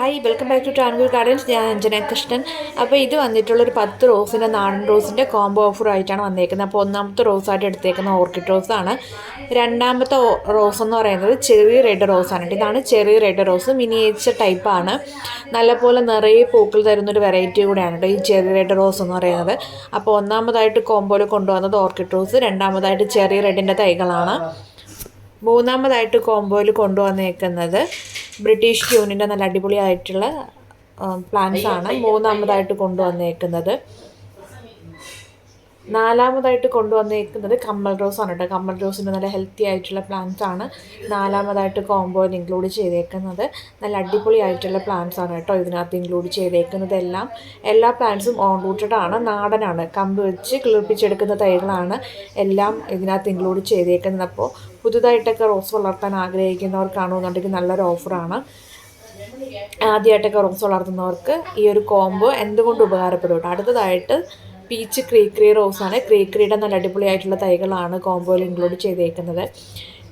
Hi welcome back to Tangur gardens ഞാൻ അഞ്ജന കൃഷ്ണൻ. അപ്പോൾ ഇത് വന്നിട്ടുള്ളൊരു പത്ത് റോസിന്റെ നാടൻ റോസിന്റെ കോംബോ ഓഫർ ആയിട്ടാണ് വന്നേക്കുന്നത്. അപ്പോൾ ഒന്നാമത്തെ റോസായിട്ട് എടുത്തേക്കുന്ന ഓർക്കിഡ് റോസാണ് രണ്ടാമത്തെ റോസ് എന്ന് പറയുന്നത് ചെറിയ റെഡ് റോസാണ്. ഇതാണ് ചെറിയ റെഡ് റോസ് മിനിയേച്ചർ ടൈപ്പാണ് നല്ലപോലെ നിറയെ പൂക്കൾ തരുന്നൊരു വെറൈറ്റി കൂടെയാണ് കേട്ടോ ഈ ചെറിയ റെഡ് റോസ് എന്ന് പറയുന്നത്. അപ്പോൾ ഒന്നാമതായിട്ട് കോംബോയിൽ കൊണ്ടുവന്നത് ഓർക്കിഡ് റോസ് രണ്ടാമതായിട്ട് ചെറിയ റെഡിന്റെ തൈകളാണ്. മൂന്നാമതായിട്ട് കോംബോയിൽ കൊണ്ടുവന്നേക്കുന്നത് ബ്രിട്ടീഷ് ട്യൂണിന്റെ നല്ല അടിപൊളിയായിട്ടുള്ള പ്ലാന്റ്സ് ആണ് മൂന്നാമതായിട്ട് കൊണ്ടുവന്നേക്കുന്നത്. നാലാമതായിട്ട് കൊണ്ടുവന്നേക്കുന്നത് കമ്മൽ റോസ് ആണ് കേട്ടോ. കമ്മൽ റോസിന്റെ നല്ല ഹെൽത്തി ആയിട്ടുള്ള പ്ലാന്റ്സ് ആണ്. നാലാമതായിട്ട് കോംബോയിൽ ഇൻക്ലൂഡ് ചെയ്തേക്കുന്നത്. നല്ല അടിപൊളി ആയിട്ടുള്ള പ്ലാന്റ്സ് ആണ് കേട്ടോ ഇതിനകത്ത് ഇൻക്ലൂഡ് ചെയ്തേക്കുന്നത് എല്ലാം. എല്ലാ പ്ലാന്റ്സും ഓൺ റൂട്ടഡ് ആണ്. നാടനാണ്. കമ്പ് വെച്ച് കിളിർപ്പിച്ചെടുക്കുന്ന തൈകളാണ് എല്ലാം ഇതിനകത്ത് ഇൻക്ലൂഡ് ചെയ്തേക്കുന്നത്. അപ്പോൾ പുതുതായിട്ടൊക്കെ റോസ് വളർത്താൻ ആഗ്രഹിക്കുന്നവർക്കാണെന്നുണ്ടെങ്കിൽ നല്ലൊരു ഓഫറാണ് ആദ്യമായിട്ടൊക്കെ റോസ് വളർത്തുന്നവർക്ക് ഈ ഒരു കോംബോ എന്തുകൊണ്ട് ഉപകാരപ്പെടും അടുത്തതായിട്ട് പീച്ച് ക്രീക്രി റോസാണ് ക്രീക്രിയുടെ നല്ല അടിപൊളിയായിട്ടുള്ള തൈകളാണ് കോംബോയിൽ ഇൻക്ലൂഡ് ചെയ്തേക്കുന്നത്.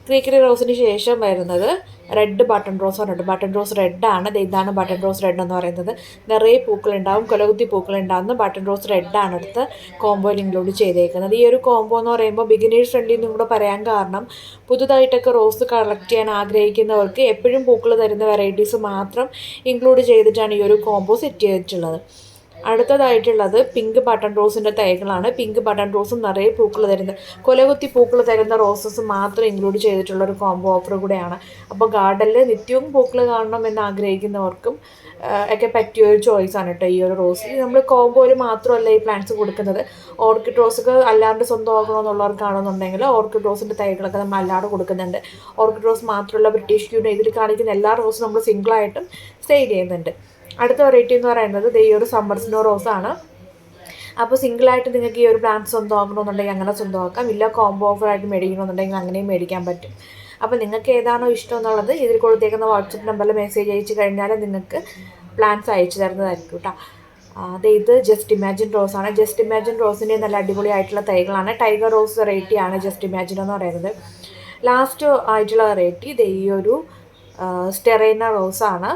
ക്രീക്രി റോസിന് ശേഷം വരുന്നത് റെഡ് ബട്ടൺ റോസ് ആണ്. ബട്ടൺ റോസ് റെഡാണ് ഇതാണ് ബട്ടൺ റോസ് റെഡ് എന്ന് പറയുന്നത്. നിറയെ പൂക്കളുണ്ടാവും കൊലകുത്തി പൂക്കളുണ്ടാകുന്ന ബട്ടൺ റോസ് റെഡാണ് അടുത്ത് കോംബോയിൽ ഇൻക്ലൂഡ് ചെയ്തേക്കുന്നത്. ഈ ഒരു കോംബോ എന്ന് പറയുമ്പോൾ ബിഗിനേഴ്സ് ഫ്രണ്ട്ലി എന്നും കൂടെ പറയാൻ കാരണം പുതുതായിട്ടൊക്കെ റോസ് കളക്ട് ചെയ്യാൻ ആഗ്രഹിക്കുന്നവർക്ക് എപ്പോഴും പൂക്കൾ തരുന്ന വെറൈറ്റീസ് മാത്രം ഇൻക്ലൂഡ് ചെയ്തിട്ടാണ് ഈ ഒരു കോംബോ സെറ്റ് ചെയ്തിട്ടുള്ളത്. അടുത്തതായിട്ടുള്ളത് പിങ്ക് ബട്ടൺ റോസിന്റെ തൈകളാണ്. പിങ്ക് ബട്ടൺ റോസും നിറയെ പൂക്കൾ തരുന്ന കൊലകുത്തി പൂക്കൾ തരുന്ന റോസസ് മാത്രം ഇൻക്ലൂഡ് ചെയ്തിട്ടുള്ള ഒരു കോംബോ ഓഫർ കൂടെയാണ്. അപ്പോൾ ഗാർഡനിൽ നിത്യവും പൂക്കൾ കാണണം എന്ന് ആഗ്രഹിക്കുന്നവർക്കും ഒക്കെ പറ്റിയ ഒരു ചോയ്സാണ് കേട്ടോ ഈ ഒരു റോസ് നമ്മൾ കോംബോയിൽ മാത്രമല്ല ഈ പ്ലാന്റ്സ് കൊടുക്കുന്നത്. ഓർക്കിഡ് റോസൊക്കെ അല്ലാണ്ട് സ്വന്തമാക്കണമെന്നുള്ളവർക്കാണെന്നുണ്ടെങ്കിൽ ഓർക്കിഡ് റോസിന്റെ തൈകളൊക്കെ നമ്മൾ അല്ലാതെ കൊടുക്കുന്നുണ്ട്. ഓർക്കിഡ് റോസ് മാത്രമല്ല ബ്രിട്ടീഷ് ക്യൂൺ ഇതിൽ കാണിക്കുന്ന എല്ലാ റോസും നമ്മൾ സിംഗിളായിട്ടും സെയിൽ ചെയ്യുന്നുണ്ട്. അടുത്ത വെറൈറ്റി എന്ന് പറയുന്നത് ഈ ഒരു സമ്മർ സ്നോ റോസ് ആണ്. അപ്പോൾ സിംഗിളായിട്ട് നിങ്ങൾക്ക് ഈ ഒരു പ്ലാന്റ് സ്വന്തമാക്കണമെന്നുണ്ടെങ്കിൽ അങ്ങനെ സ്വന്തമാക്കാം. ഇല്ല കോംബോ ഓഫറായിട്ട് മേടിക്കണമെന്നുണ്ടെങ്കിൽ അങ്ങനെയും മേടിക്കാൻ പറ്റും. അപ്പോൾ നിങ്ങൾക്ക് ഏതാണോ ഇഷ്ടം എന്നുള്ളത് ഇതിൽ കൊടുത്തേക്കുന്ന വാട്സപ്പ് നമ്പറിൽ മെസ്സേജ് അയച്ചു കഴിഞ്ഞാൽ നിങ്ങൾക്ക് പ്ലാന്റ്സ് അയച്ചു തരുന്നതായിരിക്കും കേട്ടോ അത് ഇത് ജസ്റ്റ് ഇമാജിൻ റോസ് ആണ്. ജസ്റ്റ് ഇമാജിൻ റോസിന്റെ നല്ല അടിപൊളിയായിട്ടുള്ള തൈകളാണ്. ടൈഗർ റോസ് വെറൈറ്റിയാണ് ജസ്റ്റ് ഇമാജിൻ എന്ന് പറയുന്നത്. ലാസ്റ്റ് ആയിട്ടുള്ള വെറൈറ്റി ഇത് ഈ ഒരു സ്റ്റെറൈന റോസാണ്.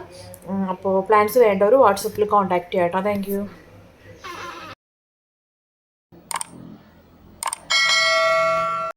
അപ്പോൾ പ്ലാൻസ് വേണ്ടവർ വാട്സപ്പിൽ കോൺടാക്റ്റ് ചെയ്യാം കേട്ടോ താങ്ക്